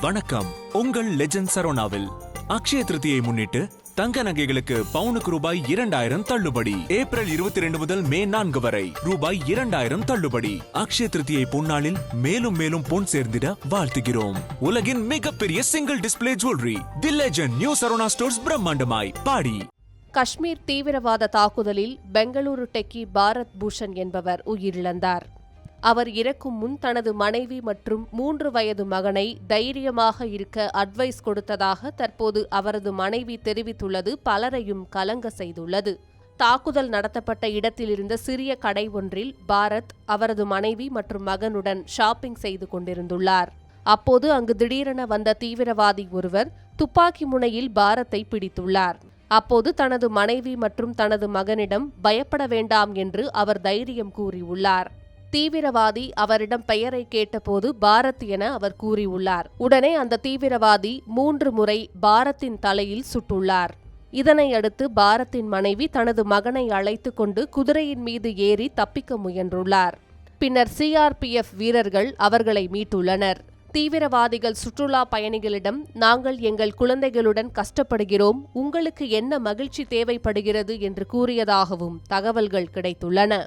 வணக்கம். உங்கள் லெஜண்ட் சரோனாவில் அக்ஷய திருதியை முன்னிட்டு தங்க நகைகளுக்கு பவுனுக்கு ரூபாய் இரண்டாயிரம் தள்ளுபடி. ஏப்ரல் இருபத்தி ரெண்டு முதல் மே நான்கு வரை ரூபாய் இரண்டாயிரம் தள்ளுபடி. அக்ஷய திருதியை பொன்னாளில் மேலும் மேலும் பொன் சேர்ந்திட வாழ்த்துகிறோம். உலகின் மிகப்பெரிய single display jewellery the legend new Saravana stores பிரம்மாண்டமாய் பாடி. காஷ்மீர் தீவிரவாத தாக்குதலில் பெங்களூரு டெக்கி பாரத் பூஷன் என்பவர் உயிரிழந்தார். அவர் இறக்கும் முன் தனது மனைவி மற்றும் மூன்று வயது மகனை தைரியமாக இருக்க அட்வைஸ் கொடுத்ததாக தற்போது அவரது மனைவி தெரிவித்துள்ளது. பலரையும் கலங்க செய்துள்ளது. தாக்குதல் நடத்தப்பட்ட இடத்திலிருந்த சிறிய கடை ஒன்றில் பாரத் அவரது மனைவி மற்றும் மகனுடன் ஷாப்பிங் செய்து கொண்டிருந்துள்ளார். அப்போது அங்கு திடீரென வந்த தீவிரவாதி ஒருவர் துப்பாக்கி முனையில் பாரத்தை பிடித்துள்ளார். அப்போது தனது மனைவி மற்றும் தனது மகனிடம் பயப்பட வேண்டாம் என்று அவர் தைரியம் கூறியுள்ளார். தீவிரவாதி அவரிடம் பெயரை கேட்டபோது பாரத் என அவர் கூறியுள்ளார். உடனே அந்த தீவிரவாதி மூன்று முறை பாரத்தின் தலையில் சுட்டுள்ளார். இதனை அடுத்து பாரத்தின் மனைவி தனது மகனை அழைத்து கொண்டு குதிரையின் மீது ஏறி தப்பிக்க முயன்றுள்ளார். பின்னர் சிஆர்பிஎஃப் வீரர்கள் அவர்களை மீட்டுள்ளனர். தீவிரவாதிகள் சுற்றுலா பயணிகளிடம் நாங்கள் எங்கள் குழந்தைகளுடன் கஷ்டப்படுகிறோம். உங்களுக்கு என்ன மகிழ்ச்சி தேவைப்படுகிறது? என்று கூறியதாகவும் தகவல்கள் கிடைத்துள்ளன.